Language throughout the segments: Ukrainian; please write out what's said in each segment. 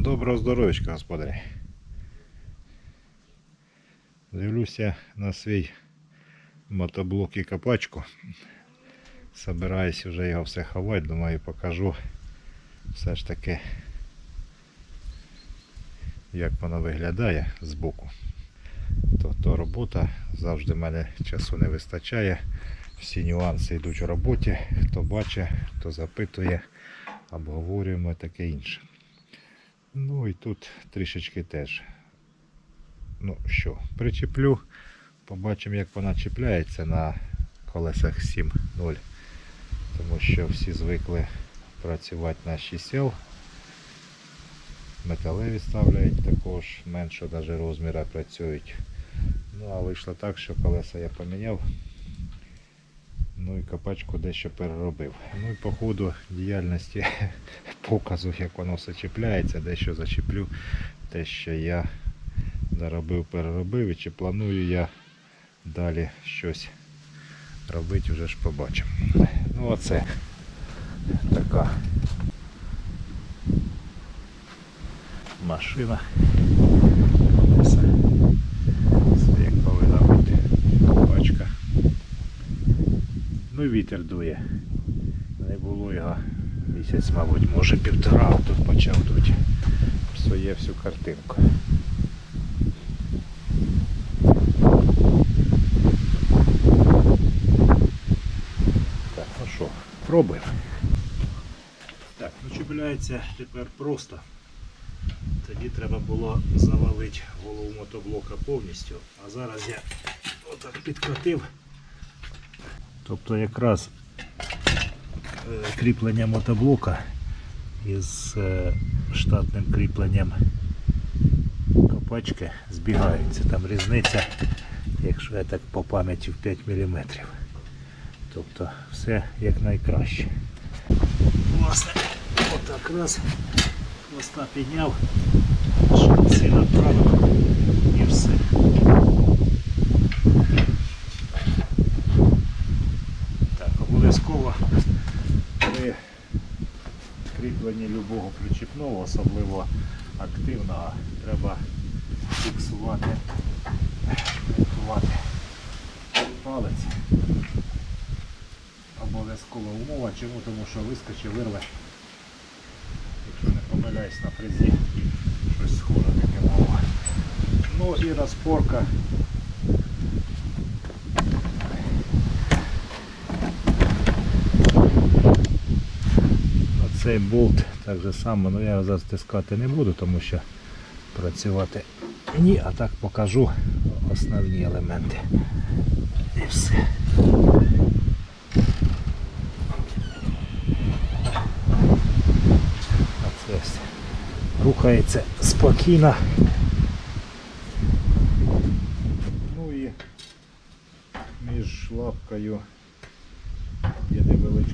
Доброго здоров'ячка, господарі. Дивлюся на свій мотоблок і копачку. Собираюсь вже його все ховати, думаю, покажу все ж таки, як воно виглядає збоку. То, то робота, завжди в мене часу не вистачає. Всі нюанси йдуть у роботі. Хто бачить, хто запитує, обговорюємо таке інше. Ну і тут трішечки теж. Ну що, причеплю, побачимо, як вона чіпляється на колесах 7.0. Тому що всі звикли працювати на 6L. Металеві ставляють також меншого даже розміра працюють. Ну а вийшло так, що колеса я поміняв. Ну і копачку дещо переробив. Ну і по ходу діяльності показу, як воно все чіпляється, дещо зачеплю те, що я доробив, переробив і чи планую я далі щось робити, вже ж побачимо. Ну оце така машина. Колеса. Все як повинна бути. Копачка. Ну і вітер дує. Не було його місяць, мабуть, може півтора, а тут почав дути. Псує всю картинку. Так, ну що, пробуємо. Так, ну тепер просто. Тоді треба було завалити голову мотоблока повністю, а зараз я отак підкотив. Тобто якраз е, кріплення мотоблока із е, штатним кріпленням копачки збігаються. Там різниця, якщо я так по пам'яті в 5 мм. Тобто все як найкраще. Власне, отак раз хвоста підняв, шанси направив і все. Кріпленні любого причіпного, особливо активного, треба фіксувати, фіксувати палець. Обов'язкова умова. Чому? Тому що вискоче, вирве. Якщо не помиляюсь на фрезі, щось схоже таке мало. Ну і розпорка. Цей болт так же само, ну я його затискати не буду, тому що працювати ні, а так покажу основні елементи. І все. А це ось рухається спокійно. Ну і між лапкою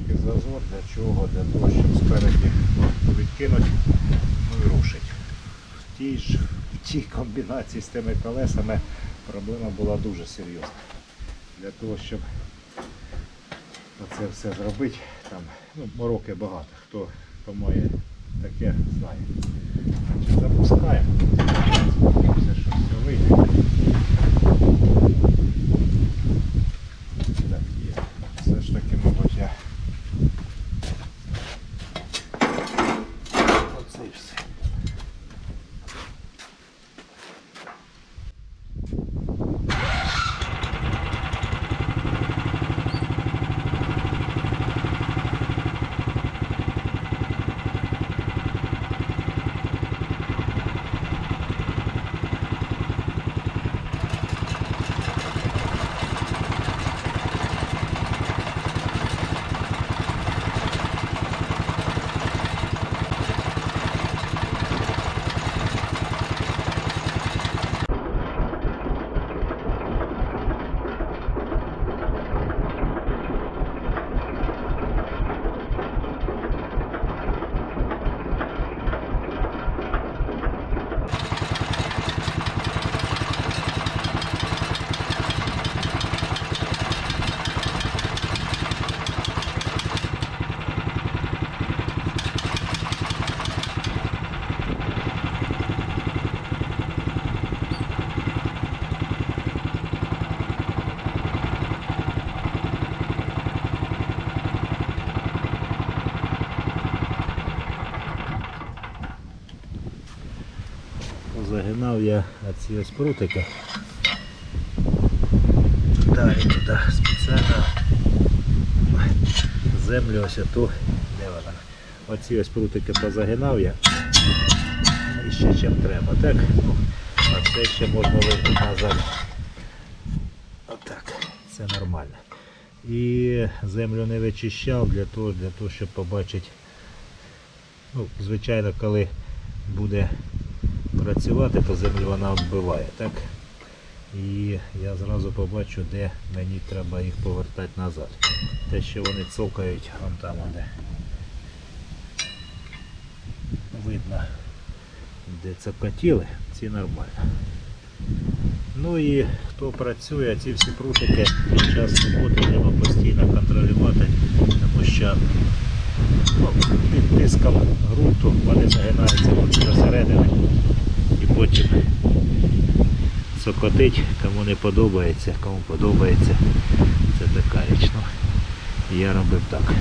невеличкий зазор. Для чого? Для того, щоб спереді лапку відкинути, ну і рушить. В тій ж в тій комбінації з тими колесами проблема була дуже серйозна. Для того, щоб це все зробити, там ну, мороки багато. Хто, має таке, знає. Запускаємо. Все, що все вийде. Ось прутики. Далі туди спеціально землю ось ту, де вона? Оці ось прутики позагинав я. І ще чим треба, так? Ну, а це ще можна вийти назад. Отак, це нормально. І землю не вичищав для того, для того щоб побачити. Ну, звичайно, коли буде працювати, то землю вона оббиває, так? І я зразу побачу, де мені треба їх повертати назад. Те, що вони цокають, вон там де видно, де цокотіли, ці нормально. Ну і хто працює, ці всі прутики під час роботи треба постійно контролювати, тому що ну, під тиском ґрунту вони загинаються до потім сокотить кому не подобається, кому подобається, це така річ. Ну, я робив так.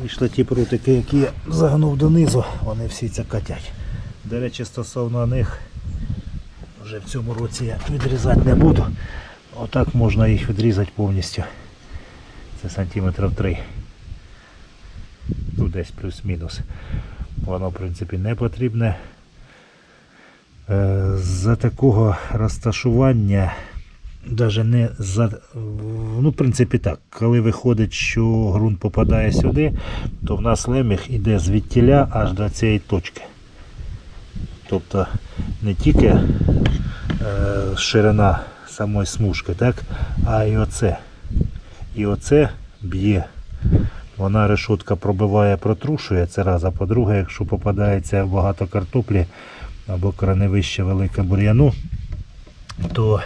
Вийшли ті прутики, які я загнув донизу, вони всі це катять. До речі, стосовно них, вже в цьому році я відрізати не буду. Отак можна їх відрізати повністю. Це сантиметрів 3. Ну, десь плюс-мінус. Воно, в принципі, не потрібне. Е, За такого розташування, навіть не за. Ну, в принципі, так. Коли виходить, що ґрунт попадає сюди, то в нас леміг іде звідтіля аж до цієї точки. Тобто не тільки е, ширина самої смужки, так, а і оце. І оце б'є. Вона решетка пробиває, протрушує це раз, а по-друге, якщо попадається багато картоплі або кореневище велике бур'яну, то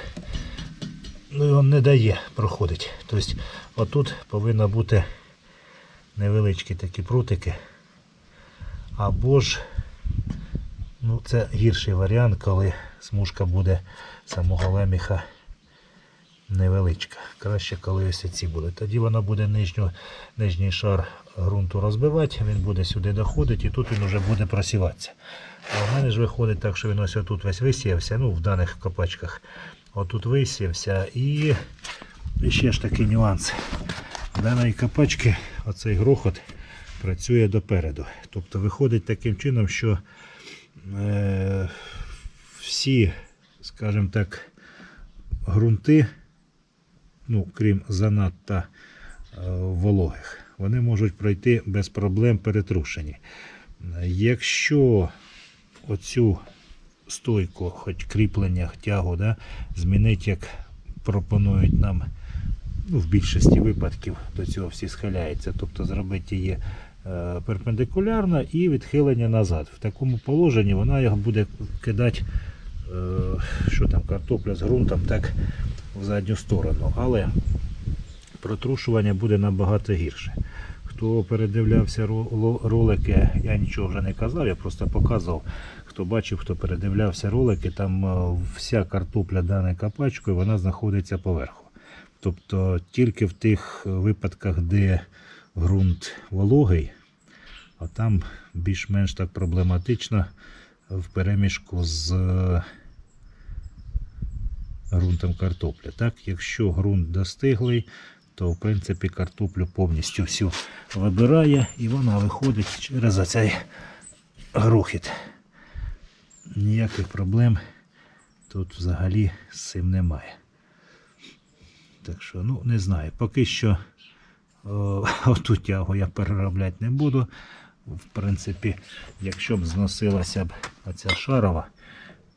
ну, його не дає проходити. Тобто отут повинно бути невеличкі такі прутики. Або ж ну, це гірший варіант, коли смужка буде самого леміха невеличка. Краще, коли ось ці будуть. Тоді вона буде нижню, нижній шар ґрунту розбивати, він буде сюди доходити і тут він вже буде просіватися. А в мене ж виходить так, що він ось тут весь висіявся, ну в даних копачках. Отут висіявся і, ще ж такий нюанс. Даної копачки оцей грохот працює допереду. Тобто виходить таким чином, що е, всі, скажімо так, ґрунти, ну, крім занадто е, вологих, вони можуть пройти без проблем перетрушені. Якщо оцю стойку, хоч кріплення, тягу, да, змінити, як пропонують нам ну, в більшості випадків до цього всі схиляються, тобто зробити її е, перпендикулярно і відхилення назад. В такому положенні вона його буде кидати, е, що там, картопля з ґрунтом, так в задню сторону. Але протрушування буде набагато гірше. Хто передивлявся ролики, я нічого вже не казав, я просто показував. Хто бачив, хто передивлявся ролики, там е, вся картопля даною капачкою вона знаходиться поверху. Тобто тільки в тих випадках, де ґрунт вологий, а там більш-менш так проблематично в перемішку з е, ґрунтом картоплі. Так, якщо ґрунт достиглий, то в принципі картоплю повністю всю вибирає і вона виходить через оцей грохіт. Ніяких проблем тут взагалі з цим немає. Так що, ну, не знаю. Поки що оту тягу я переробляти не буду. В принципі, якщо б зносилася б оця шарова,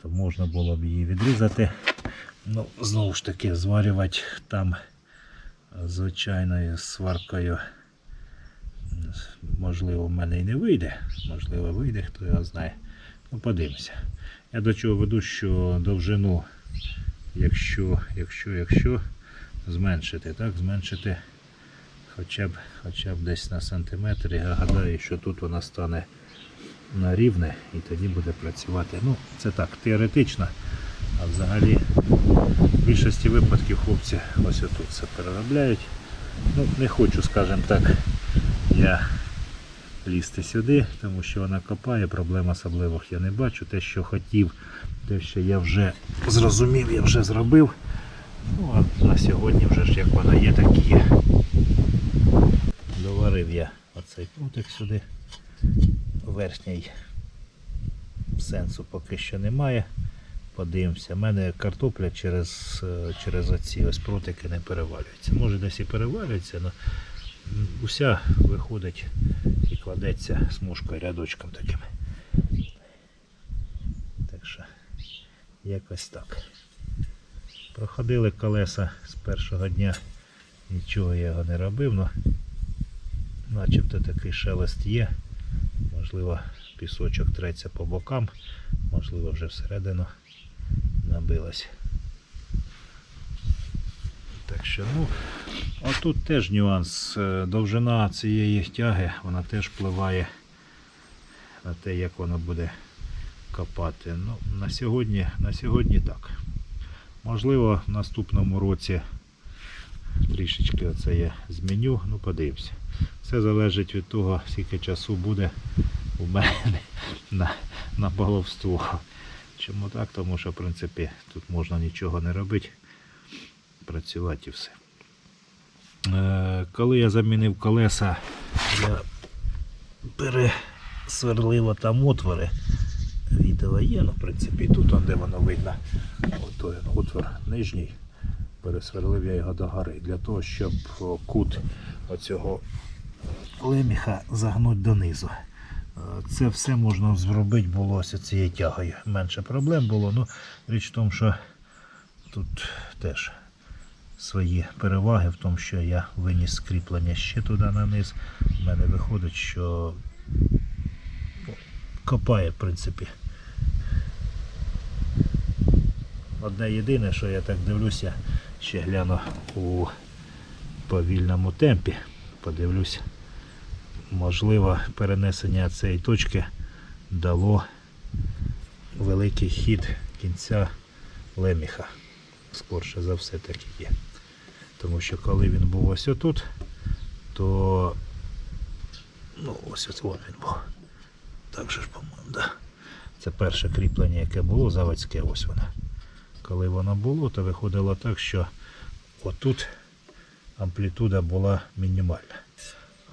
то можна було б її відрізати. Ну, знову ж таки, зварювати там звичайною сваркою. Можливо, в мене і не вийде. Можливо, вийде, хто його знає. Ну, подивимося. Я до чого веду, що довжину, якщо, якщо, якщо зменшити, так, зменшити хоча б, хоча б десь на сантиметр. Я гадаю, що тут вона стане на рівне і тоді буде працювати. Ну, це так, теоретично, а взагалі в більшості випадків хлопці ось отут це переробляють. Ну, не хочу, скажімо так, я лізти сюди, тому що вона копає, проблем особливих я не бачу. Те, що хотів, те, що я вже зрозумів, я вже зробив. Ну, а на сьогодні вже ж як вона є, так є. Доварив я оцей прутик сюди. Верхній сенсу поки що немає. Подивимося. У мене картопля через, е, через оці ось прутики не перевалюється. Може десь і перевалюється, але уся виходить і кладеться смужкою рядочком таким. Так що якось так. Проходили колеса з першого дня, нічого я його не робив, але начебто такий шелест є. Можливо, пісочок треться по бокам, можливо, вже всередину набилось. Так що, ну, а тут теж нюанс. Е, Довжина цієї тяги, вона теж впливає на те, як воно буде копати. Ну, на сьогодні, на сьогодні так. Можливо, в наступному році Трішечки оце я зміню, ну подивимося. Все залежить від того, скільки часу буде у мене на, на баловство. Чому так? Тому що, в принципі, тут можна нічого не робити, працювати і все. Е, коли я замінив колеса, я пересверлив там отвори. Відео є, ну, в принципі, тут, де воно видно, він, отвор нижній. Пересверлив я його до гори для того, щоб кут оцього леміха загнути донизу. Е, Це все можна зробити було ось цією тягою. Менше проблем було. Ну, річ в тому, що тут теж свої переваги в тому, що я виніс кріплення ще туди на низ. У мене виходить, що ну, копає, в принципі. Одне єдине, що я так дивлюся, ще гляну у повільному темпі. Подивлюсь, можливо, перенесення цієї точки дало великий хід кінця леміха. Скорше за все так і є. Тому що коли він був ось отут, то ну ось ось він був. Так же ж, по-моєму, да. Це перше кріплення, яке було, заводське, ось воно. Коли воно було, то виходило так, що отут амплітуда була мінімальна.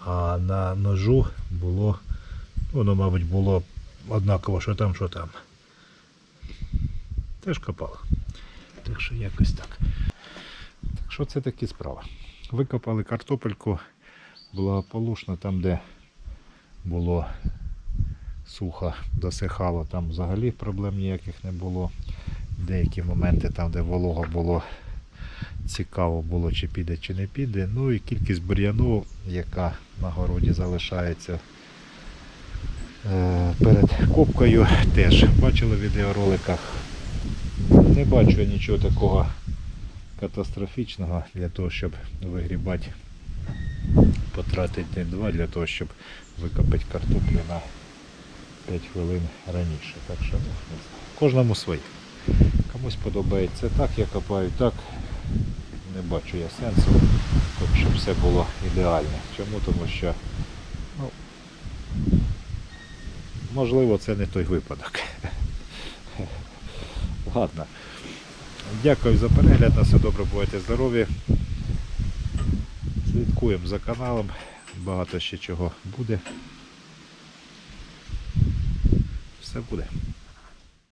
А на ножу було, воно, мабуть, було однаково, що там, що там. Теж копало. Так що якось так. Що це такі справи. Викопали картопельку благополучно там, де було сухо, досихало, там взагалі проблем ніяких не було. Деякі моменти там, де волого було, цікаво було, чи піде, чи не піде. Ну і кількість бур'яну, яка на городі залишається е, перед копкою, теж бачили в відеороликах. Не бачу нічого такого катастрофічного для того, щоб вигрібати, потратити день-два для того, щоб викопати картоплю на 5 хвилин раніше. Так що кожному своє. Комусь подобається так, я копаю так. Не бачу я сенсу, тому щоб все було ідеально. Чому? Тому що ну, можливо це не той випадок. Ладно. Дякую за перегляд. На все добре, бувайте здорові. Слідкуємо за каналом. Багато ще чого буде. Все буде.